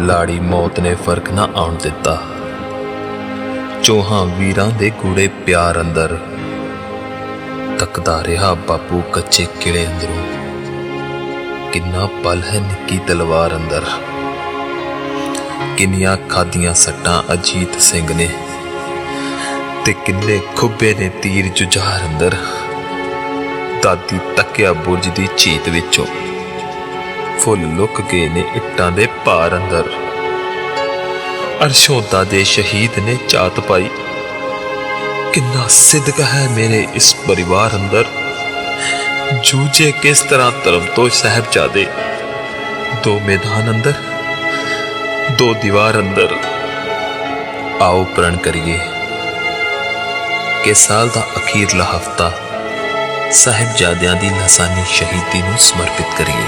ਲਾੜੀ ਮੌਤ ਨੇ ਫ਼ਰਕ ਨਾ ਆਉਣ ਦਿੱਤਾ। ਚੋਹਾਂ ਵੀਰਾਂ ਦੇ ਗੂੜੇ ਪਿਆਰ ਅੰਦਰ ਤੱਕਦਾ ਰਿਹਾ ਬਾਪੂ ਕੱਚੇ ਕਿਲੇ ਅੰਦਰੋਂ। ਕਿੰਨਾ ਪਲ ਹੈ ਨਿੱਕੀ ਤਲਵਾਰ ਅੰਦਰ। ਕਿੰਨੀਆਂ ਖਾਦੀਆਂ ਸੱਟਾਂ ਅਜੀਤ ਸਿੰਘ ਨੇ ਤੇ ਕਿੰਨੇ ਖੁੱਬੇ ਨੇ ਤੀਰ ਜੁਝਾਰ ਅੰਦਰ। ਦਾਦੀ ਤੱਕਿਆ ਬੁਰਜ ਦੀ ਚੀਤ ਵਿੱਚੋਂ ਫੁੱਲ ਲੁੱਕ ਗਏ ਨੇ ਇੱਟਾਂ ਦੇ ਭਾਰ ਅੰਦਰ। ਅਰਸ਼ੋਦਾ ਦੇ ਸ਼ਹੀਦ ਨੇ ਚਾਤ ਪਾਈ। ਕਿੰਨਾ ਸਿਦਕ ਹੈ ਮੇਰੇ ਇਸ ਪਰਿਵਾਰ ਅੰਦਰ। ਜੂਝੇ ਕਿਸ ਤਰ੍ਹਾਂ ਧਰਮ ਤੋਂ ਸਹਿਬਜ਼ਾਦੇ। ਦੋ ਮੈਦਾਨ ਅੰਦਰ, ਦੋ ਦੀਵਾਰ ਅੰਦਰ। ਆਓ ਪ੍ਰਣ ਕਰੀਏ। ਕਿ ਸਾਲ ਦਾ ਅਖੀਰਲਾ ਹਫਤਾ। ਸਾਹਿਬਜ਼ਾਦਿਆਂ ਦੀ ਲਸਾਨੀ ਸ਼ਹੀਦੀ ਨੂੰ ਸਮਰਪਿਤ ਕਰੀਏ।